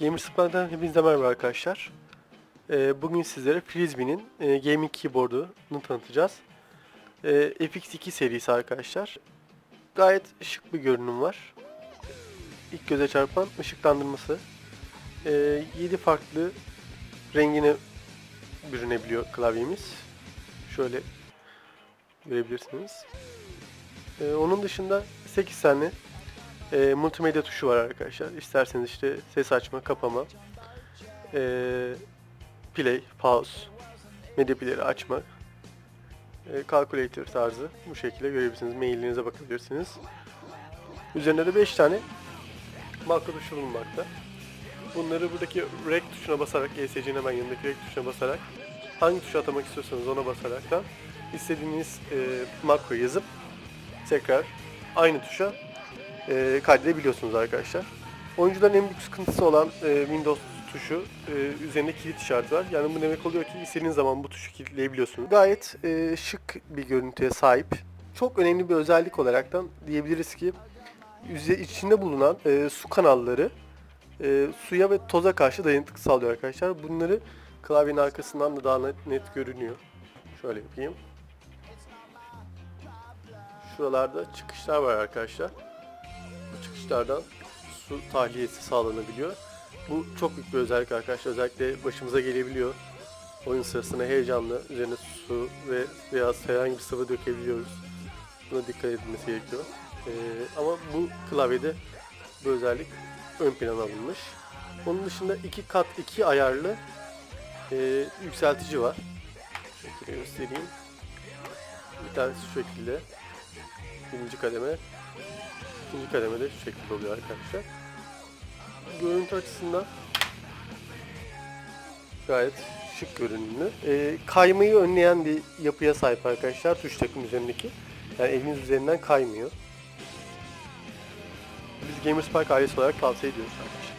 Gamerspark'tan hepinize merhaba arkadaşlar. Ee, bugün sizlere Frisbee'nin e, gaming keyboard'unu tanıtacağız. Ee, FX2 serisi arkadaşlar. Gayet şık bir görünüm var. İlk göze çarpan ışıklandırması. Ee, 7 farklı rengine bürünebiliyor klavyemiz. Şöyle görebilirsiniz. Onun dışında 8 tane e, multimedya tuşu var arkadaşlar. İsterseniz işte ses açma, kapama, e, play, pause, medya player'ı açma, e, calculator tarzı bu şekilde görebilirsiniz. Mailinize bakabilirsiniz. Üzerinde de 5 tane makro tuşu bulunmakta. Bunları buradaki rec tuşuna basarak, ESC'nin hemen yanındaki rec tuşuna basarak hangi tuşa atamak istiyorsanız ona basaraktan istediğiniz e, makro yazıp tekrar aynı tuşa e, kaydedebiliyorsunuz arkadaşlar. Oyuncuların en büyük sıkıntısı olan e, Windows tuşu e, üzerinde kilit işareti var. Yani bu demek oluyor ki istediğiniz zaman bu tuşu kilitleyebiliyorsunuz. Gayet e, şık bir görüntüye sahip. Çok önemli bir özellik olaraktan diyebiliriz ki içinde bulunan e, su kanalları e, suya ve toza karşı dayanıklı sağlıyor arkadaşlar. Bunları klavyenin arkasından da daha net, net görünüyor. Şöyle yapayım. Şuralarda çıkışlar var arkadaşlar. Çıkışlardan su tahliyesi sağlanabiliyor. Bu çok büyük bir özellik arkadaşlar. Özellikle başımıza gelebiliyor. Oyun sırasında heyecanlı üzerine su ve veya herhangi bir sıvı dökebiliyoruz. Buna dikkat edilmesi gerekiyor. Ee, ama bu klavyede bu özellik ön plana alınmış. Onun dışında iki kat iki ayarlı e, yükseltici var. Şekilde göstereyim. Bir tanesi şu şekilde. Birinci kademe. İkinci kademe de şu şekilde oluyor arkadaşlar. Görüntü açısından gayet şık görünümlü. Ee, kaymayı önleyen bir yapıya sahip arkadaşlar tuş takım üzerindeki. Yani eliniz üzerinden kaymıyor. Biz Gamerspark ailesi olarak tavsiye ediyoruz arkadaşlar.